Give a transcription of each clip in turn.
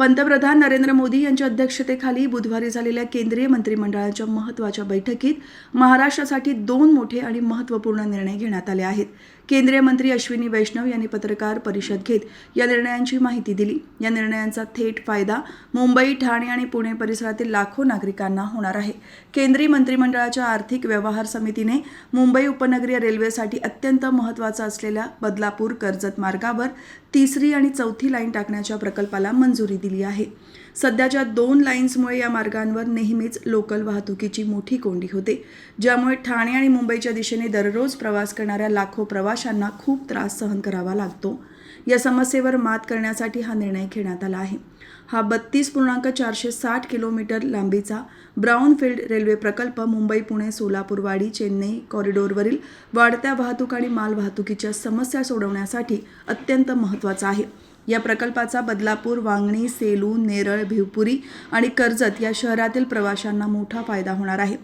पंतप्रधान नरेंद्र मोदी यांच्या अध्यक्षतेखाली बुधवारी झालेल्या केंद्रीय मंत्रिमंडळाच्या महत्त्वाच्या बैठकीत महाराष्ट्रासाठी दोन मोठे आणि महत्त्वपूर्ण निर्णय घेण्यात आले आहेत. केंद्रीय मंत्री अश्विनी वैष्णव यांनी पत्रकार परिषद घेत या निर्णयांची माहिती दिली. या निर्णयांचा थेट फायदा मुंबई ठाणे आणि पुणे परिसरातील लाखो नागरिकांना होणार आहे. केंद्रीय मंत्रिमंडळाच्या आर्थिक व्यवहार समितीने मुंबई उपनगरीय रेल्वेसाठी अत्यंत महत्त्वाचा असलेल्या बदलापूर कर्जत मार्गावर तिसरी आणि चौथी लाईन टाकण्याच्या प्रकल्पाला मंजुरी दिली आहे. सध्याच्या दोन लाईन्समुळे या मार्गांवर नेहमीच लोकल वाहतुकीची मोठी कोंडी होते ज्यामुळे ठाणे आणि मुंबईच्या दिशेने दररोज प्रवास करणाऱ्या लाखो प्रवाशांना खूप त्रास सहन करावा लागतो. या समस्येवर मात करण्यासाठी हा निर्णय घेण्यात आला आहे. हा बत्तीस पूर्णांक चारशे साठ किलोमीटर लांबीचा ब्राऊनफील्ड रेल्वे प्रकल्प मुंबई पुणे सोलापूरवाडी चेन्नई कॉरिडॉरवरील वाढत्या वाहतूक आणि माल वाहतुकीच्या समस्या सोडवण्यासाठी अत्यंत महत्त्वाचा आहे. या प्रकल्पाचा बदलापूर वांगणी सेलू नेरळ भिवपुरी आणि कर्जत या शहरातील प्रवाशांना मोठा फायदा होणार आहे.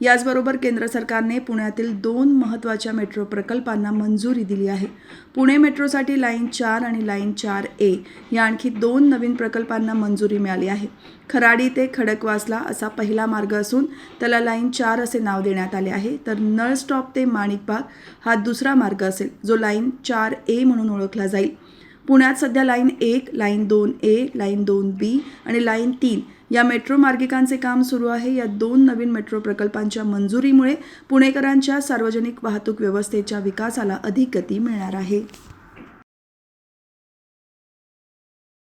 याचबरोबर केंद्र सरकारने पुण्यातील दोन महत्त्वाच्या मेट्रो प्रकल्पांना मंजुरी दिली आहे. पुणे मेट्रोसाठी लाईन चार आणि लाईन चार ए या आणखी दोन नवीन प्रकल्पांना मंजुरी मिळाली आहे. खराडी ते खडकवासला असा पहिला मार्ग असून त्याला लाईन चार असे नाव देण्यात आले आहे. तर नळ स्टॉप ते माणिकबाग हा दुसरा मार्ग असेल जो लाईन चार ए म्हणून ओळखला जाईल. पुण्यात सध्या लाईन एक लाईन दोन ए लाईन दोन बी आणि लाईन तीन या मेट्रो मार्गिकांचे काम सुरू आहे. या दोन नवीन मेट्रो प्रकल्पांच्या मंजुरीमुळे पुणेकरांच्या सार्वजनिक वाहतूक व्यवस्थेच्या विकासाला अधिक गती मिळणार आहे.